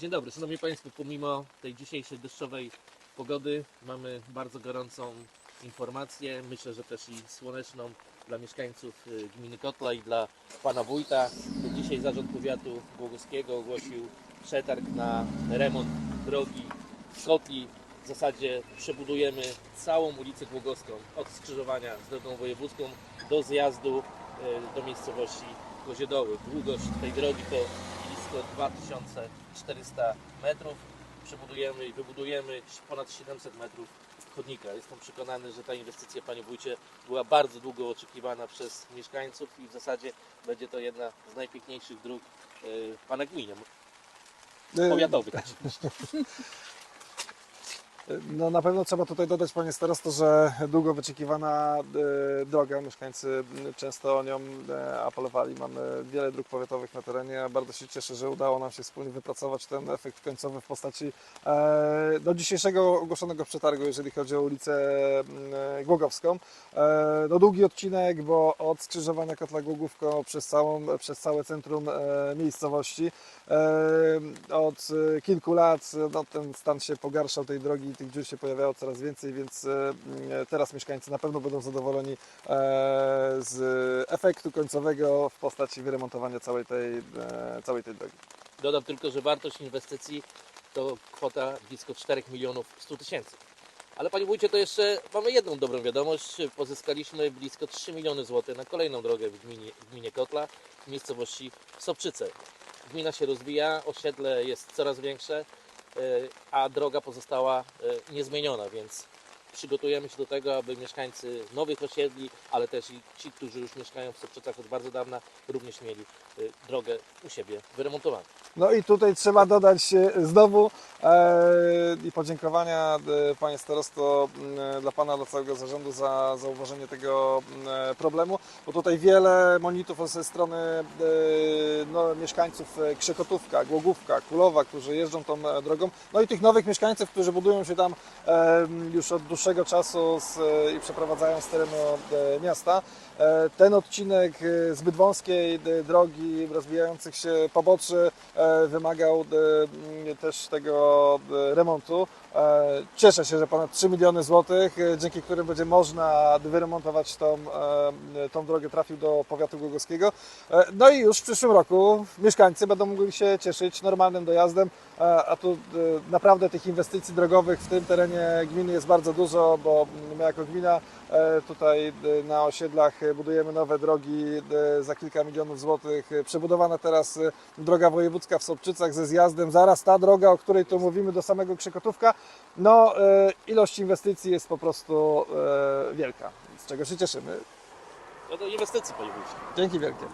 Dzień dobry, szanowni państwo, pomimo tej dzisiejszej deszczowej pogody mamy bardzo gorącą informację, myślę, że też i słoneczną dla mieszkańców y, gminy Kotla i dla pana wójta. Dzisiaj zarząd powiatu Głogoskiego ogłosił przetarg na remont drogi w Kotli. W zasadzie przebudujemy całą ulicę Głogowską od skrzyżowania z drogą wojewódzką do zjazdu y, do miejscowości Koziedoły. Długość tej drogi to blisko 2400 metrów. Przebudujemy i wybudujemy ponad 700 metrów chodnika. Jestem przekonany, że ta inwestycja, panie wójcie, była bardzo długo oczekiwana przez mieszkańców i w zasadzie będzie to jedna z najpiękniejszych dróg y, pana gminie, powiatowych oczywiście. No na pewno trzeba tutaj dodać Panie Starosto, że długo wyczekiwana e, droga, mieszkańcy często o nią e, apelowali. Mamy wiele dróg powiatowych na terenie. Bardzo się cieszę, że udało nam się wspólnie wypracować ten efekt końcowy w postaci e, do dzisiejszego ogłoszonego przetargu, jeżeli chodzi o ulicę Głogowską. No długi odcinek, bo od skrzyżowania Kotla Głogówko przez, całą, przez całe centrum miejscowości. Od kilku lat no, ten stan się pogarszał tej drogi, tych dziur się pojawiało coraz więcej, więc e, teraz mieszkańcy na pewno będą zadowoleni e, z efektu końcowego w postaci wyremontowania całej tej, e, całej tej drogi. Dodam tylko, że wartość inwestycji to kwota blisko 4 milionów 100 tysięcy. Ale panie wójcie, to jeszcze mamy jedną dobrą wiadomość. Pozyskaliśmy blisko 3 miliony złotych na kolejną drogę w gminie, w gminie Kotla, w miejscowości Sobczyce. Gmina się rozwija, osiedle jest coraz większe, a droga pozostała e, niezmieniona, więc przygotujemy się do tego, aby mieszkańcy nowych osiedli, ale też i ci, którzy już mieszkają w Sobczycach od bardzo dawna, również mieli e, drogę u siebie wyremontowaną. No i tutaj trzeba dodać e, znowu e, i podziękowania e, Panie Starosto m, dla Pana, dla całego zarządu za zauważenie tego e, problemu, bo tutaj wiele monitów ze strony e, no, mieszkańców e, Krzekotówka, Głogówka, Kulowa, którzy jeżdżą tą e, drogą, no i tych nowych mieszkańców, którzy budują się tam e, już od dłuższego czasu z, e, i przeprowadzają z terenu e, miasta. E, Ten odcinek zbyt wąskiej drogi, rozwijających się poboczy wymagał też tego remontu. E, Cieszę się, że ponad 3 miliony złotych, e, dzięki którym będzie można wyremontować tą, e, tą drogę, trafił do powiatu głogowskiego. No i już w przyszłym roku mieszkańcy będą mogli się cieszyć normalnym dojazdem, a tu naprawdę tych inwestycji drogowych w tym terenie gminy jest bardzo dużo, bo my jako gmina tutaj e, na osiedlach e, budujemy nowe drogi e, za kilka milionów złotych. E, Przebudowana teraz e, droga wojewódzka w Sobczycach ze zjazdem. Zaraz ta droga, o której tu mówimy do samego Krzykotówka. No, e, ilość inwestycji jest po prostu e, wielka, z czego się cieszymy. No to inwestycji, panie wójcie. Dzięki wielkie.